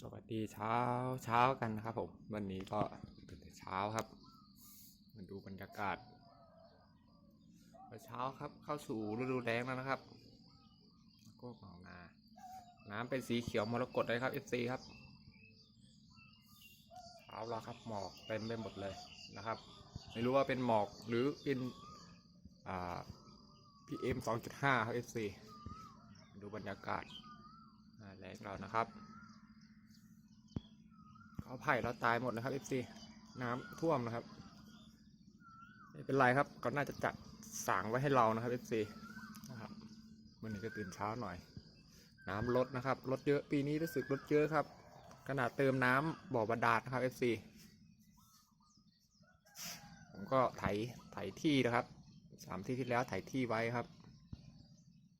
สวัสดีเช้าเช้ากันนะครับผมวันนี้ก็ตื่นแต่เช้าครับมาดูบรรยากาศเช้าครับเข้าสู่ฤดูแล้งแล้วนะครับก็เหมานา น้ำเป็นสีเขียวมรกตเลยครับ FC ครับเช้าแล้วครับหมอกเต็มไปหมดเลยนะครับ ไม่รู้ว่าเป็นหมอกหรือเป็นอ่า PM 2.5ครับ FC ดูบรรยากาศหน้าแรงเรานะครับ เขาไผ่เราตายหมดนะครับ FC น้ำท่วมนะครับไม่เป็นไรครับก็น่าจะจัดสางไว้ให้เรานะครับ FC นะครับวันนี้ก็ตื่นเช้าหน่อย น้ำลดนะครับลดเยอะปีนี้รู้สึกลดเยอะครับขนาดเติมน้ำบ่อบาดาลนะครับ FC ผมก็ไถไถที่นะครับสามที่ที่แล้วไถที่ไว้ครับ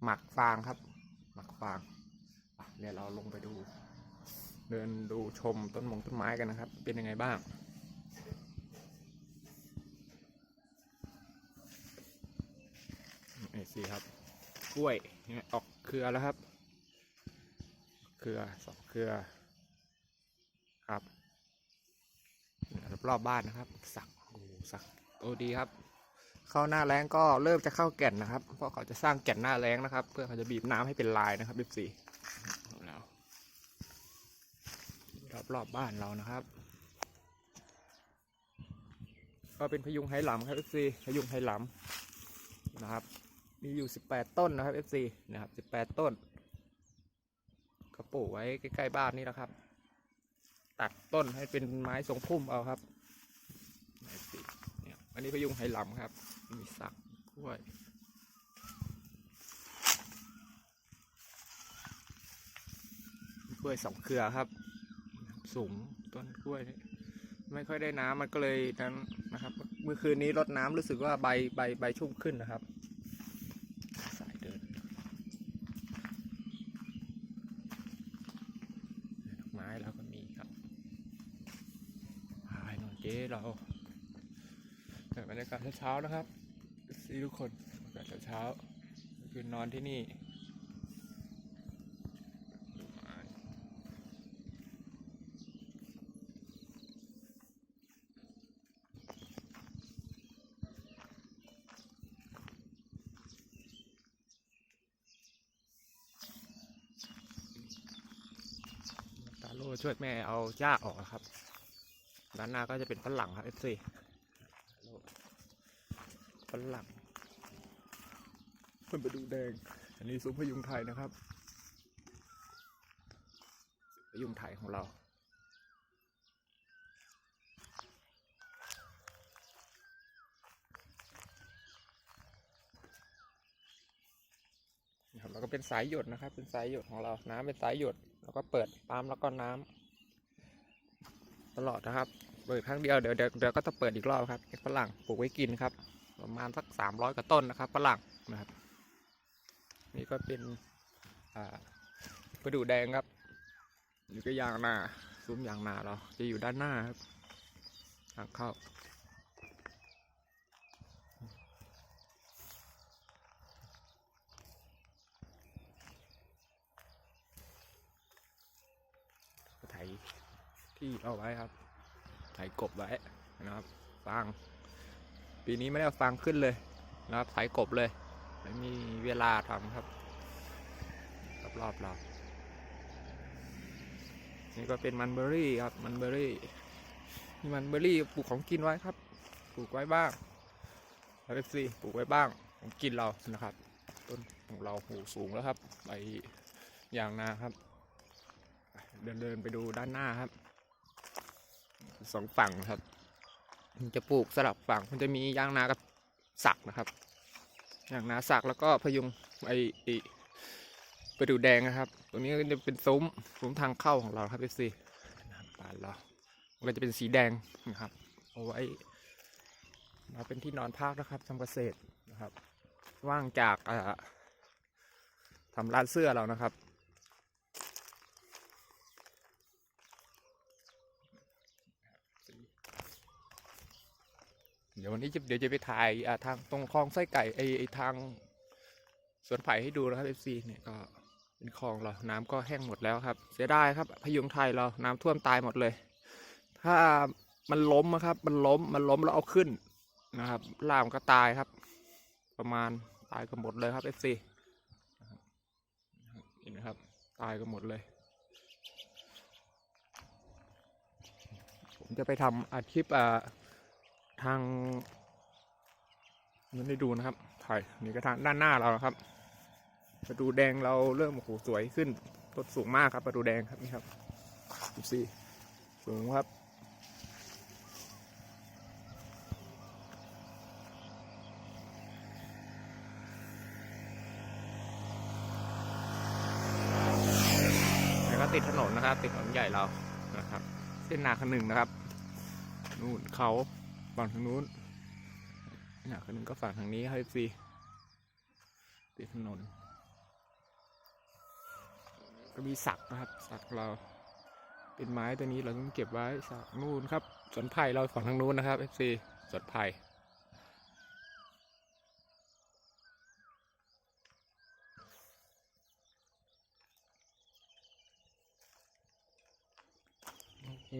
หมักฟางครับ หมักฟางเดี๋ยวเราลงไปดู เดินดูชมต้นมงต้นไม้กันนะครับ เป็นยังไงบ้างนี่สิครับ กล้วยออกเครือแล้วครับ เครือสองเครือครับรอบบ้านนะครับ สักโอ้สักโอ้ดีครับ เข้าหน้าแรงก็เริ่มจะเข้าแก่นนะครับ เพราะเขาจะสร้างแก่นหน้าแรงนะครับ เพื่อเขาจะบีบน้ำให้เป็นลายนะครับบีบสีแล้ว รอบรอบๆบ้านเรานะครับ ก็เป็นพยุงไหหลำครับ FC พยุงไหหลำนะครับ มีอยู่ 18 ต้นนะครับ FC นะครับ 18 ต้นก็ปลูกไว้ใกล้ๆบ้านนี่แหละครับ ตัดต้นให้เป็นไม้ทรงพุ่มเอาครับ FC เนี่ยอันนี้พยุงไหหลำครับ มีสักกล้วยกล้วยสองเครือครับ สูงต้นกล้วยนี่ไม่ค่อยได้น้ำมันก็เลยนั้นนะครับ เมื่อคืนนี้รดน้ำรู้สึกว่าใบใบใบชุ่มขึ้นนะครับสายเดินดอกไม้เราก็มีครับพายนอนเจ๊เราแต่บรรยากาศเช้าๆนะครับซีทุกคนบรรยากาศเช้าๆคือนอนที่นี่ ช่วยแม่เอาหญ้าออกนะครับ ด้านหน้าก็จะเป็นฝรั่งครับ FC ฝรั่งเพิ่นไปดูแดง อันนี้ซุ้มพยุงไทยนะครับ พยุงไทยของเรานะครับแล้วก็เป็นสายหยดนะครับ เป็นสายหยดของเรา น้ำเป็นสายหยด แล้วก็เปิดปั๊มแล้วก็น้ำตลอดนะครับเปิดครั้งเดียวเดี๋ยวเดี๋ยวเดี๋ยวก็จะเปิดอีกรอบครับเห็ดฝรั่งปลูกไว้กินครับ ประมาณสักสามร้อยกว่าต้นนะครับฝรั่งนะครับ นี่ก็เป็นอ่าประดูแดงครับนี่ก็ยางนาซุ้มยางนาเราจะอยู่ด้านหน้าครับทางเข้า ที่เอาไว้ครับไถกบไว้นะครับฟางปีนี้ไม่ได้ฟางขึ้นเลยนะครับไถกบเลย ไม่มีเวลาทำครับรอบๆเรานี่ก็เป็นมันเบอรี่ครับมันเบอรี่มีมันเบอรี่ปลูกของกินไว้ครับปลูกไว้บ้างเอฟซีปลูกไว้บ้างของกินเรานะครับ ต้นของเราโหสูงแล้วครับใบยางนาครับ เดินเดินไปดูด้านหน้าครับสองฝั่งครับ มันจะปลูกสลับฝั่ง มันจะมียางนากับสักนะครับยางนาสักแล้วก็พยุงไอไอไปดูแดงนะครับ ตรงนี้ก็จะเป็นซุ้มซุ้มทางเข้าของเราครับเอซีบ้านเราก็จะเป็นสีแดงนะครับ เอาไว้ มาเป็นที่นอนพักนะครับทำเกษตรนะครับ ว่างจากอ่าทำร้านเสื้อเรานะครับ ดี๋ยววันนี้จะเดี๋ยวจะไปถ่ายาทางตรงคลองไส้ไก่ไอไอทางสวนไผ่ให้ดูนะครับ FC เนี่ยก็เป็นคลองเราน้ำก็แห้งหมดแล้วครับ เสียดายครับพยุงไทยเราน้ำท่วมตายหมดเลย ถ้ามันล้มอะครับ มันล้มมันล้มแล้วเอาขึ้นนะครับล่ามก็ตายครับ ประมาณตายกันหมดเลยครับเอฟซีเห็นไหมครับ ตายกันหมดเลย ผมจะไปทำอาชีพอ่า ทางนั้นได้ดูนะครับ ถ่ายนี่ก็ทางด้านหน้าเรานะครับ ประตูแดงเราเริ่มโอ้โหสวยขึ้นต้นสูงมากครับ ประตูแดงครับนี่ครับดูสิสูงครับติดถนนนะครับ ติดถนนใหญ่เรานะครับ เส้นนาคนึงนะครับ นู่นเขา ฝั่งทางนู้นนาคนึงก็ฝั่งทางนี้ครับซีติดถนน ก็มีสักนะครับ สักเราเป็นไม้ตัวนี้เราต้องเก็บไว้สักนู่นครับสวนไผ่เราฝั่งทางนู้นนะครับ FC สวนไผ่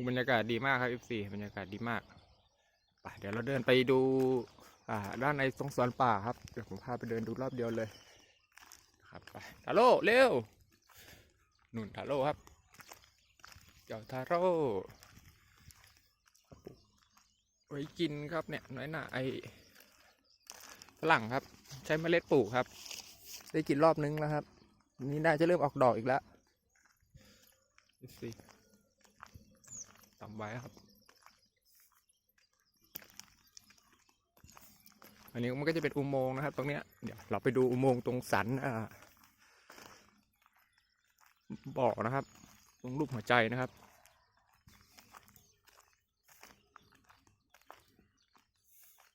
บรรยากาศดีมากครับ FC บรรยากาศดีมาก เดี๋ยวเราเดินไปดูอ่าด้านในตรงสวนป่าครับ เดี๋ยวผมพาไปเดินดูรอบเดียวเลยครับไปทาโร่เร็วนุ่นทาโร่ครับเจ้าทาโร่ปลูกไว้กินครับเนี่ยน้อยหน่าไอฝรั่งครับ ใช้เมล็ดปลูกครับ ได้กินรอบนึงแล้วครับนนี้น่าจะเริ่มออกดอกอีกแล้วสิตำไว้ครับ อันนี้มันก็จะเป็นอุโมงค์นะครับ ตรงเนี้ยเดี๋ยวเราไปดูอุโมงค์ตรงสันอ่าบ่อนะครับ ตรงรูปหัวใจนะครับ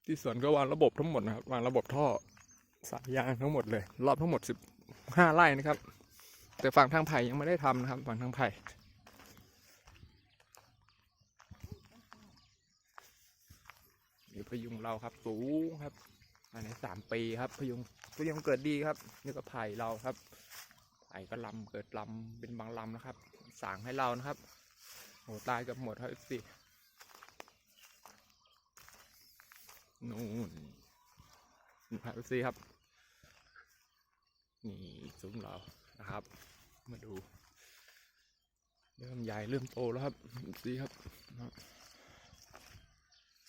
ที่สวนก็วางระบบทั้งหมดนะครับวางระบบท่อสายยางทั้งหมดเลย รอบทั้งหมดสิบห้าไร่นะครับ แต่ฝั่งทางไผ่ยังไม่ได้ทำนะครับ ฝั่งทางไผ่ นี่พยุงเราครับ สูงครับภายในสามปีครับพยุงพยุงเกิดดีครับนี่ก็ไผ่เราครับไผ่ก็ลำเกิดลำเป็นบางลำนะครับ สางให้เรานะครับโอ้ตายกับหมดครับสินู่นนี่ครับสิครับ นี่ซุ้มเรานะครับ มาดู เริ่มใหญ่เริ่มโตแล้วครับสิครับ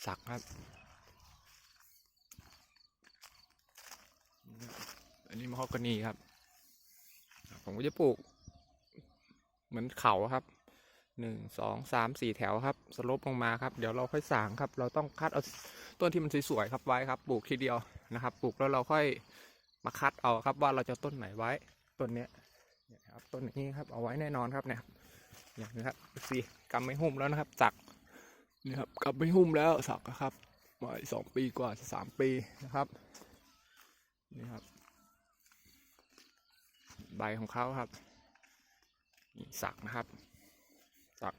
สักครับ อันนี้มะฮอกกานีครับ ผมก็จะปลูก เหมือนเขาครับหนึ่งสองสามสี่แถวครับ สลบลงมาครับ เดี๋ยวเราค่อยสางครับ เราต้องคัดเอาต้นที่มันสวยๆครับไว้ครับ ปลูกทีเดียวนะครับ ปลูกแล้วเราค่อยมาคัดเอาครับ ว่าเราจะต้นไหนไว้ ต้นเนี้ยนี่ยครับต้นนี้ครับ เอาไว้แน่นอนครับเนี่ยอย่างนี้ครับสีกำไม่หุ้มแล้วนะครับจักนี่ครับกำไม่หุ้มแล้วสักครับไว้สองปีกว่าสามปีนะครับ นี่ครับ ใบของเขาครับนี่สักนะครับ สัก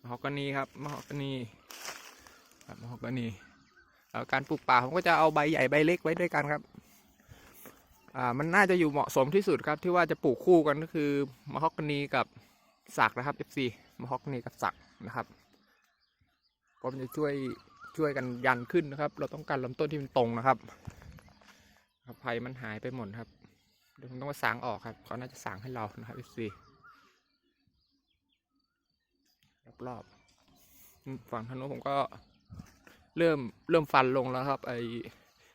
มะฮอกกานีครับมะฮอกกานีครับมะฮอกกานีการปลูกป่าผมก็จะเอาใบใหญ่ใบเล็กไว้ด้วยกันครับอ่ามันน่าจะอยู่เหมาะสมที่สุดครับที่ว่าจะปลูกคู่กันก็คือมะฮอกกานีกับสักนะครับ FC มะฮอกกานีกับสักนะครับก็มันจะช่วยช่วยกันยันขึ้นนะครับ เราต้องการลำต้นที่มันตรงนะครับ ไผ่มันหายไปหมดครับ เดี๋ยวผมต้องมาสางออกครับ เขาน่าจะสางให้เรานะครับ FC รอบๆอืมฝั่งทางโน้นผมก็เริ่มเริ่มฟันลงแล้วครับ ไอ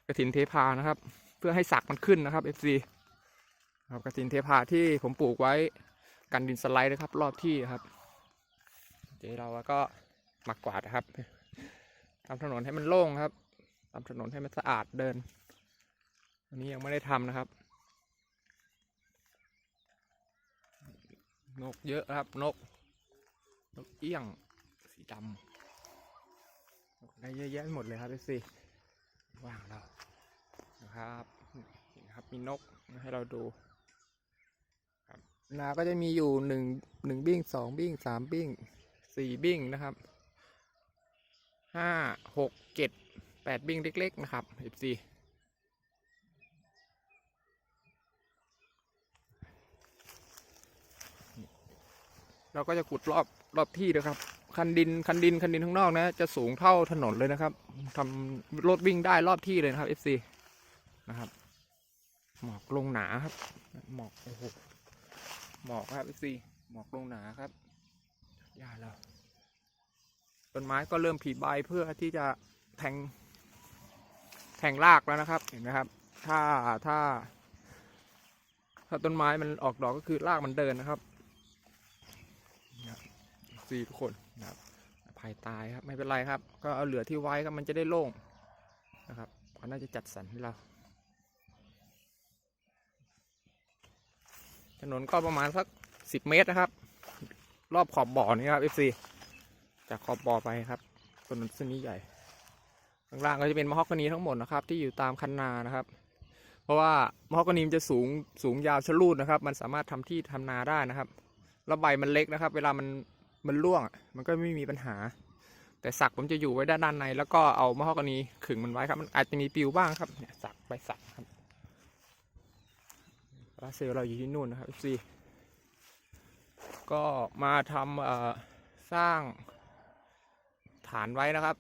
กระถินเทพานะครับ เพื่อให้สักมันขึ้นนะครับ FC ครับกระถินเทพาที่ผมปลูกไว้กันดินสไลด์นะครับ รอบที่ครับเดี๋ยวเราก็มากวาดครับทำถนนให้มันโล่งครับทำถนนให้มันสะอาดเดิน อันนี้ยังไม่ได้ทำนะครับ นกเยอะครับ นก นกเอี้ยง สีดำนกได้เยอะแยะหมดเลยครับสิว่างเรานะครับนี่นะครับ มีนกมาให้เราดูครับนาก็จะมีอยู่หนึ่งหนึ่งบิ้งสองบิ้งสามบิ้งสี่บิ้งนะครับห้าหกเจ็ดแปดบิ้งเล็ก ๆ นะครับสิบสี่ เราก็จะขุดรอบรอบที่นะครับ คันดินคันดินคันดินข้างนอกนะ จะสูงเท่าถนนเลยนะครับทำรถวิ่งได้รอบที่เลยนะครับ FC นะครับหมอกลงหนาครับ หมอกโอ้โหหมอกครับ FC หมอกลงหนาครับยาแล้วต้นไม้ก็เริ่มผลิใบเพื่อที่จะแทง แทงรากแล้วนะครับ เห็นไหมครับ ถ้าถ้า ถ้าต้นไม้มันออกดอกก็คือรากมันเดินนะครับ ซีทุกคนนะครับภายตายครับไม่เป็นไรครับ ก็เอาเหลือที่ไว้ครับมันจะได้โล่งนะครับเขาน่าจะจัดสรรให้เรา ถนนก็ประมาณสักสิบเมตรนะครับ รอบขอบบ่อนี่ครับ FC จากขอบบ่อไปครับถนนเส้นนี้ใหญ่ข้างล่างก็จะเป็นมะฮอกกานีทั้งหมดนะครับ ที่อยู่ตามคันนานะครับ เพราะว่ามะฮอกกานีมันจะสูงสูงยาวชะลูดนะครับ มันสามารถทำที่ทำนาได้นะครับแล้วใบมันเล็กนะครับ เวลามัน มันร่วงอะมันก็ไม่มีปัญหา แต่สักผมจะอยู่ไว้ด้านใน แล้วก็เอามะฮอกกานีขึงมันไว้ครับ มันอาจจะมีปิวบ้างครับเนี่ยสักใบสักครับลาเซลเราอยู่ที่นู่นนะครับ FC ก็มาทำสร้างฐานไว้นะครับ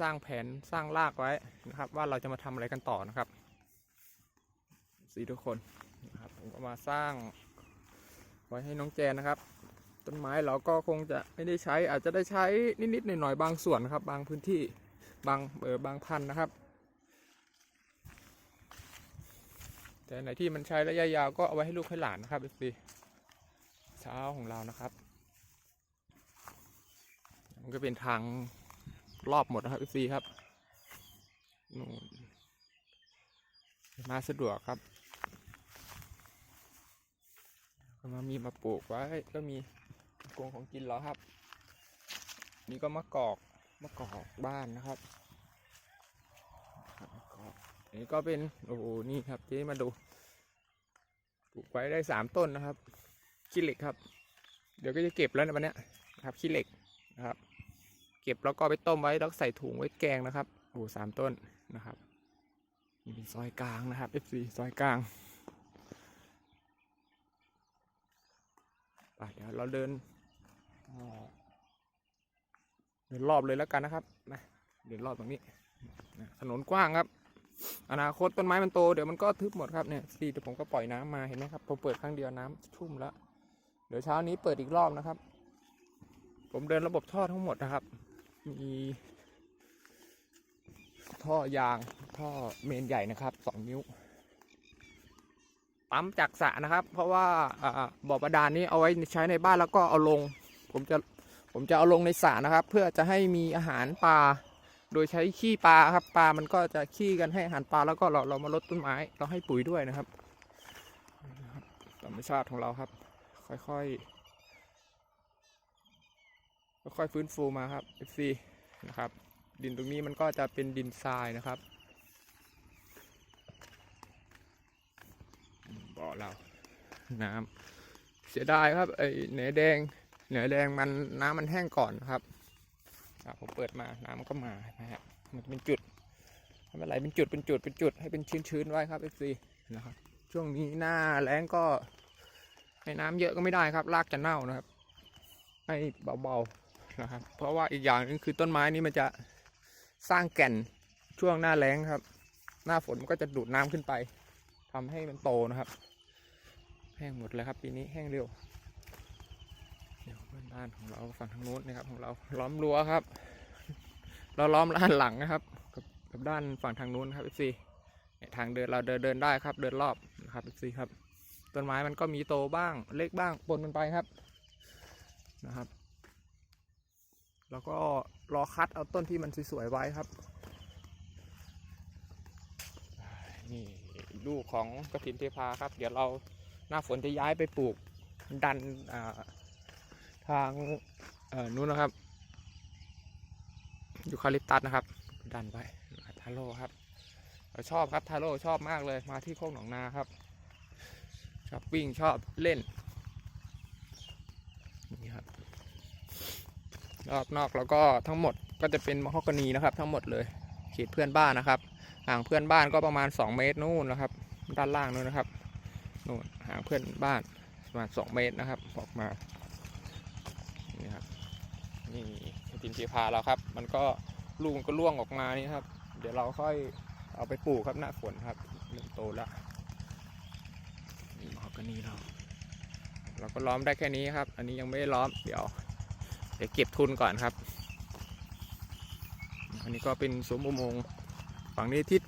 สร้างแผนสร้างรากไว้นะครับ ว่าเราจะมาทำอะไรกันต่อนะครับสีทุกคนนะครับผมก็มาสร้างไว้ให้น้องแจนนะครับ ต้นไม้เราก็คงจะไม่ได้ใช้อาจจะได้ใช้นิดๆหน่อยๆบางส่วนครับ บางพื้นที่บางเออบางพันนะครับ แต่ไหนที่มันใช้ระยะยาวก็เอาไว้ให้ลูกให้หลานนะครับสีเช้าของเรานะครับ มันก็เป็นทางรอบหมดนะครับ FC ครับนู่นมาสะดวกครับมามีมาปลูกไว้ก็มี กงของกินแล้วครับ นี่ก็มะกอกมะกอกบ้านนะครับมะกอกนนี้ก็เป็นโอ้โหนี่ครับเจ๊มาดูปลูกไว้ได้สามต้นนะครับขี้เหล็กครับ เดี๋ยวก็จะเก็บแล้วในวันนี้นะครับขี้เหล็กนะครับ เก็บแล้วก็ไปต้มไว้แล้วใส่ถุงไว้แกงนะครับโอ้สามต้นนะครับนี่เป็นซอยกลางนะครับ FC ซอยกลางไปเดี๋ยวเราเดิน เดินรอบเลยแล้วกันนะครับนะเดินรอบตรงนี้ถนนกว้างครับ อนาคตต้นไม้มันโตเดี๋ยวมันก็ทึบหมดครับเนี่ยสีแต่ผมก็ปล่อยน้ำมาเห็นไหมครับผมเปิดครั้งเดียวน้ำชุ่มแล้ว เดี๋ยวเช้านี้เปิดอีกรอบนะครับ ผมเดินระบบท่อทั้งหมดนะครับ มีท่อยางท่อเมนใหญ่นะครับสองนิ้วปั๊มจากสระนะครับ เพราะว่าอาบ่อบาดาลนี้เอาไว้ใช้ในบ้านแล้วก็เอาลง ผมจะผมจะเอาลงในสระนะครับ เพื่อจะให้มีอาหารปลาโดยใช้ขี้ปลาครับปลามันก็จะขี้กันให้อาหารปลาแล้วก็เราเรามาลดต้นไม้ เราให้ปุ๋ยด้วยนะครับธรรมชาติของเราครับ ค่อยๆค่อยๆฟื้นฟูมาครับ FC นะครับ ดินตรงนี้มันก็จะเป็นดินทรายนะครับบ่อเราน้ำเสียดายครับไอ้เหนแดง เหนือแดงมันน้ำมันแห้งก่อนนะครับผมเปิดมาน้ำมันก็มานะฮะมันเป็นจุดไม่เป็นไรเป็นจุดเป็นจุดเป็นจุดให้เป็นชื้นๆไว้ครับ FC นะครับ ช่วงนี้หน้าแล้งก็ให้น้ำเยอะก็ไม่ได้ครับรากจะเน่านะครับ ให้เบาๆนะครับ เพราะว่าอีกอย่างหนึงคือต้นไม้นี้มันจะสร้างแก่นช่วงหน้าแล้งครับ หน้าฝนมันก็จะดูดน้ำขึ้นไปทำให้มันโตนะครับ แห้งหมดเลยครับปีนี้แห้งเร็ว เดี๋ยวเพื่อนบ้านของเราฝั่งทางโน้นนะครับของเราล้อมรั้วครับ เราล้อมด้านหลังนะครับ กับกับด้านฝั่งทางโน้นครับ FC เนี่ทางเดินเราเดินเดินได้ครับ เดินรอบนะครับ FC ครับต้นไม้มันก็มีโตบ้างเล็กบ้างปนมันไปครับนะครับ แล้วก็รอคัดเอาต้นที่มันสวยๆไว้ครับนี่ลูกของกระถินเทพาครับ เดี๋ยวเราหน้าฝนจะย้ายไปปลูกดันอ่า ทางเอ่อนู้นนะครับยูคาลิปตัสนะครับ ดันไปทาโร่ครับชอบครับทาโร่ชอบมากเลยมาที่โคกหนองนาครับชอบวิ่งชอบเล่นนี่ครับรอบนอกแล้วก็ทั้งหมดก็จะเป็นมะฮอกกานีนะครับ ทั้งหมดเลยเขตเพื่อนบ้านนะครับ ห่างเพื่อนบ้านก็ประมาณ 2 เมตรนู่นนะครับ ด้านล่างนู่นนะครับนู่นห่างเพื่อนบ้านประมาณ 2 เมตรนะครับออกมา นี่กระถินเทพาเราครับ มันก็ลูกมันก็ร่วงออกมานี่ครับ เดี๋ยวเราค่อยเอาไปปลูกครับหน้าฝนครับเริ่มโตแล้วนี่มะฮอกกานีเราเราก็ล้อมได้แค่นี้ครับ อันนี้ยังไม่ได้ล้อมเดี๋ยว เดี๋ยวเก็บทุนก่อนครับ อันนี้ก็เป็นซุ้มอุโมงค์ฝั่งนี้ทิศ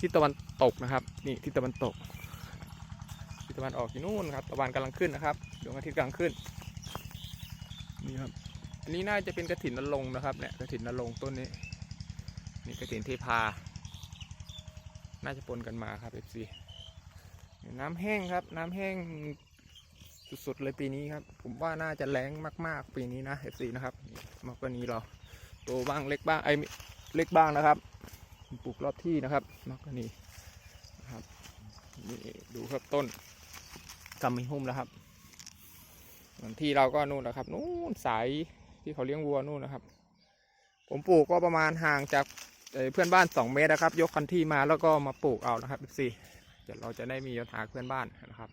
ทิศตะวันตกนะครับ นี่ทิศตะวันตกทิศตะวันออกที่นู่นครับตะวันกำลังขึ้นนะครับดวงอาทิตย์กำลังขึ้นนี่ครับ อันนี้น่าจะเป็นกระถินนรงนะครับเนี่ยกระถินนรงต้นนี้ นี่กระถินเทพา น่าจะปนกันมาครับเอฟซีน้ำแห้งครับ น้ำแห้งสุดๆเลยปีนี้ครับ ผมว่าน่าจะแรงมากๆปีนี้นะเอฟซีนะครับมากกว่านี้เราโตบ้างเล็กบ้างไอเล็กบ้างนะครับปลูกรอบที่นะครับมากกว่านี้นะครับนี่ดูครับต้นกำมีหุ้มแล้วครับที่เราก็นู่นนะครับนู่นสาย ที่เขาเลี้ยงวัวนู่นนะครับ ผมปลูกก็ประมาณห่างจากเพื่อนบ้าน 2 เมตรนะครับ ยกคันที่มาแล้วก็มาปลูกเอานะครับสิเดี๋ยวเราจะได้มีปัญหาเพื่อนบ้านนะครับ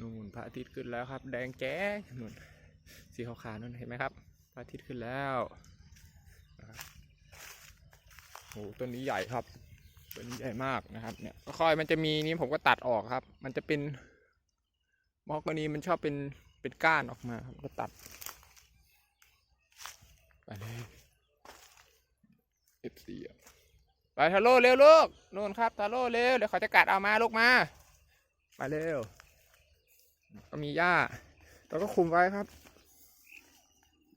นู่นพระอาทิตย์ขึ้นแล้วครับ แดงแจ๊นู่นสีขาวๆนู่นเห็นไหมครับพระอาทิตย์ขึ้นแล้วนะครับโอ้ต้นนี้ใหญ่ครับต้นนี้ใหญ่มากนะครับเนี่ยค่อยมันจะมีนี้ผมก็ตัดออกครับ มันจะเป็นมอกกานีมันชอบเป็นเป็นก้านออกมาครับก็ตัด ไปเลยเอฟซีอะไปทาโร่เร็วลูกนู่นครับทาโร่เร็วเดี๋ยวเขาจะกัดเอามาลูกมาไปเร็ว ก็มีหญ้าเราก็คุมไว้ครับ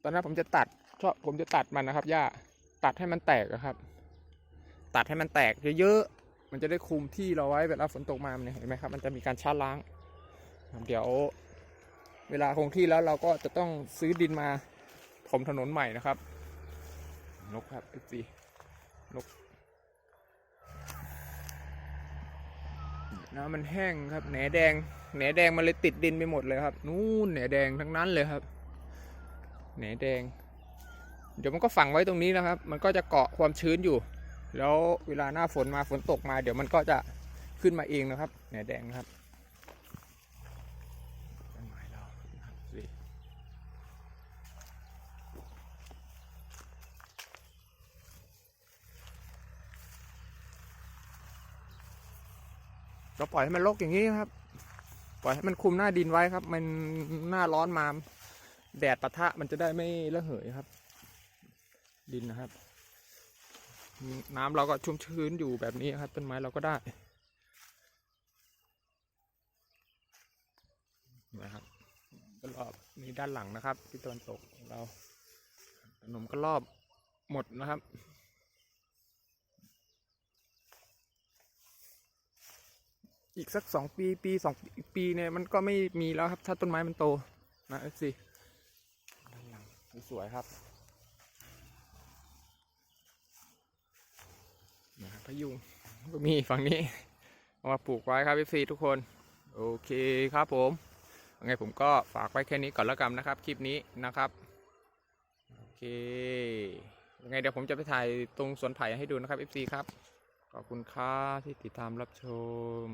ตอนนั้นผมจะตัดชอบผมจะตัดมันนะครับหญ้าตัดให้มันแตกอะครับ ตัดให้มันแตกเยอะๆมันจะได้คุมที่เราไว้เวลาฝนตกมาเนี่ยเห็นไหมครับ มันจะมีการชาล้างครับเดี๋ยว เวลาคงที่แล้วเราก็จะต้องซื้อดินมา ถมถนนใหม่นะครับ นกครับสีนกน้ำมันแห้งครับแหนแดงแหนแดงมันเลยติดดินไปหมดเลยครับ นู่นแหนแดงทั้งนั้นเลยครับแหนแดง เดี๋ยวมันก็ฝังไว้ตรงนี้นะครับ มันก็จะเกาะความชื้นอยู่ แล้วเวลาหน้าฝนมาฝนตกมา เดี๋ยวมันก็จะขึ้นมาเองนะครับแหนแดงครับต้นไม้เรานะครับสิ เราปล่อยให้มันรกอย่างนี้ครับ ปล่อยให้มันคุมหน้าดินไว้ครับ มันหน้าร้อนมา แดดปะทะมันจะได้ไม่ระเหยครับ ดินนะครับ น้ำเราก็ชุ่มชื้นอยู่แบบนี้ครับต้นไม้เราก็ได้นะครับก็รอบนี้ด้านหลังนะครับ ที่ตะวันตกเราขนมก็รอบหมดนะครับ อีกสักสองปีปีสองปีเนี่ยมันก็ไม่มีแล้วครับ ถ้าต้นไม้มันโตนะสิด้านหลังสวยๆครับนะครับพะยุงก็มีฝั่งนี้เอามาปลูกไว้ครับพี่ทุกคน โอเคครับผมยังไงผมก็ฝากไว้แค่นี้ก่อนแล้วกันนะครับ คลิปนี้นะครับโอเคยังไงเดี๋ยวผมจะไปถ่ายตรงสวนไผ่ให้ดูนะครับ FC ครับ ขอบคุณครับที่ติดตามรับชม